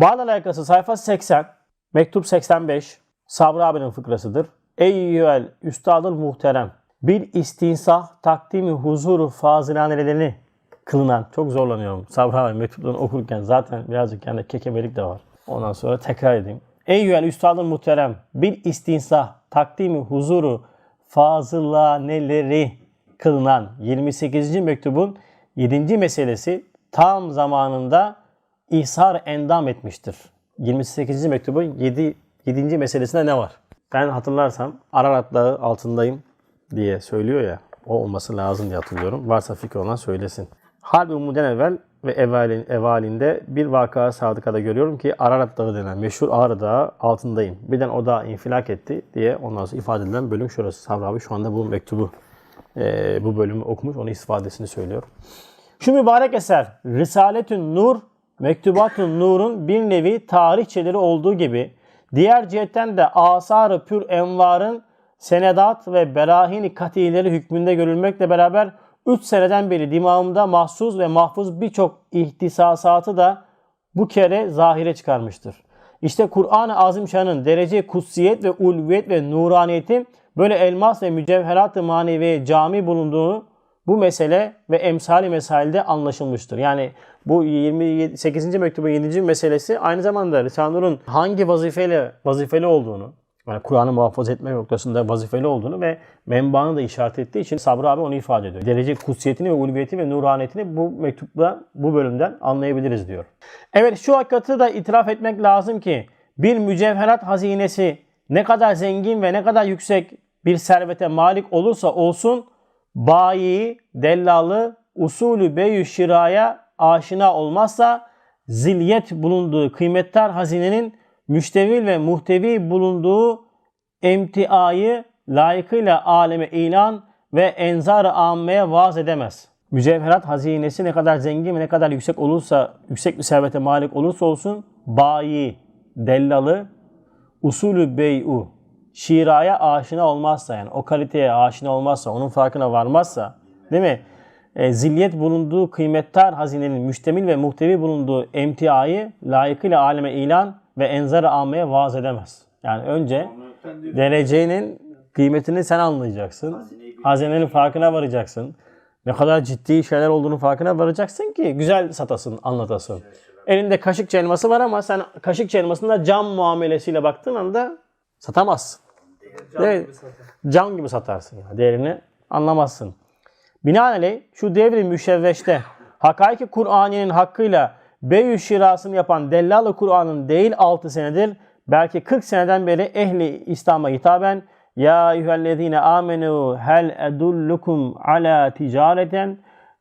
Bağla alakası sayfa 80, mektup 85, Sabri abinin fıkrasıdır. Eyyüel üstadın muhterem, bir istinsah takdimi huzuru fazilanelerini kılınan, çok zorlanıyorum Sabri abi mektuplarını okurken zaten birazcık kendi kekemelik de var. Ondan sonra tekrar edeyim. Eyyüel üstadın muhterem, bir istinsah takdimi huzuru fazılaneleri kılınan 28. mektubun 7. meselesi tam zamanında ihsar endam etmiştir. 28. mektubun 7. 7. meselesinde ne var? Ben hatırlarsam Ararat Dağı altındayım diye söylüyor ya. O olması lazım diye hatırlıyorum. Varsa fikri olan söylesin. Harbi Umud'den evvel ve evalin, evalinde bir vaka sadıkada görüyorum ki Ararat Dağı denen meşhur Ağrı Dağı altındayım. Birden o dağ infilak etti diye ondan sonra ifade edilen bölüm şurası. Sabri abi şu anda bu mektubu, e, bu bölümü okumuş. Onun istifadesini söylüyor. Şu mübarek eser Risaletün Nur, Mektubatun Nur'un bir nevi tarihçeleri olduğu gibi diğer cihetten de asar-ı pür envarın senedat ve berahini katileri hükmünde görülmekle beraber 3 seneden beri dimağımda mahsus ve mahfuz birçok ihtisasatı da bu kere zahire çıkarmıştır. İşte Kur'an-ı Azimşan'ın derece kutsiyet ve ulviyet ve nuraniyeti böyle elmas ve mücevherat-ı maneviye cami bulunduğu bu mesele ve emsali mesailde anlaşılmıştır. Yani bu 28. mektubun 7. meselesi aynı zamanda Risale-i hangi vazifeyle vazifeli olduğunu, yani Kur'an'ı muhafaza etme noktasında vazifeli olduğunu ve menbaını da işaret ettiği için Sabri abi onu ifade ediyor. Derece kutsiyetini ve ulviyeti ve nuraniyetini bu mektupla, bu bölümden anlayabiliriz diyor. Evet şu hakikati da itiraf etmek lazım ki bir mücevherat hazinesi ne kadar zengin ve ne kadar yüksek bir servete malik olursa olsun bayi, dellalı, usulü beyü şiraya aşina olmazsa zilyet bulunduğu kıymettar hazinenin müştevil ve muhtevi bulunduğu emtiayı layıkıyla aleme ilan ve enzar-ı ammeye vaaz edemez. Mücevherat hazinesi ne kadar zengin ve ne kadar yüksek olursa, yüksek bir servete malik olursa olsun bayi, dellalı, usulü bey'u, şiraya aşina olmazsa yani o kaliteye aşina olmazsa, onun farkına varmazsa değil mi? E, zilliyet bulunduğu kıymettar hazinenin müştemil ve muhtevi bulunduğu emtiayı layıkıyla aleme ilan ve enzar-ı ammeye vaaz edemez. Yani önce derecenin kıymetini sen anlayacaksın. Hazinenin farkına varacaksın. Ne kadar ciddi şeyler olduğunu farkına varacaksın ki güzel satasın, anlatasın. Elinde kaşık elması var ama sen kaşık elmasında cam muamelesiyle baktığın anda satamazsın. Evet. Cam gibi satarsın. Yani. Değerini anlamazsın. Binaenaleyh şu devri müşevveşte hakaiki Kur'an'ın hakkıyla beyü şirasını yapan Dellalı Kur'an'ın değil 6 senedir belki 40 seneden beri ehli İslam'a hitaben Ya eyyühellezine amenu hel edullukum ala ticareten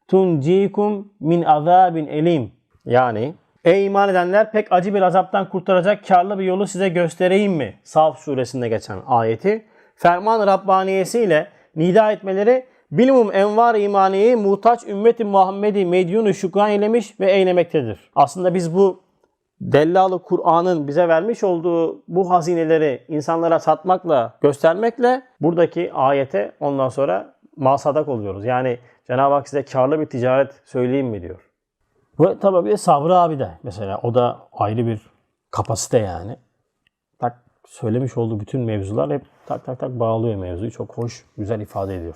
tuncikum min azabin elim. Yani Ey iman edenler pek acı bir azaptan kurtaracak karlı bir yolu size göstereyim mi? Saf suresinde geçen ayeti. Ferman Rabbaniyesiyle nida etmeleri Bilmum envar imaniyeyi muhtaç ümmeti Muhammed'i medyunu şükran eylemiş ve eylemektedir. Aslında biz bu Dellalı Kur'an'ın bize vermiş olduğu bu hazineleri insanlara satmakla, göstermekle buradaki ayete ondan sonra masadak oluyoruz. Yani Cenab-ı Hak size karlı bir ticaret söyleyeyim mi diyor. Ve tabii bir de Sabri abi de mesela o da ayrı bir kapasite yani. Tak söylemiş olduğu bütün mevzular hep tak tak tak bağlıyor mevzuyu. Çok hoş, güzel ifade ediyor.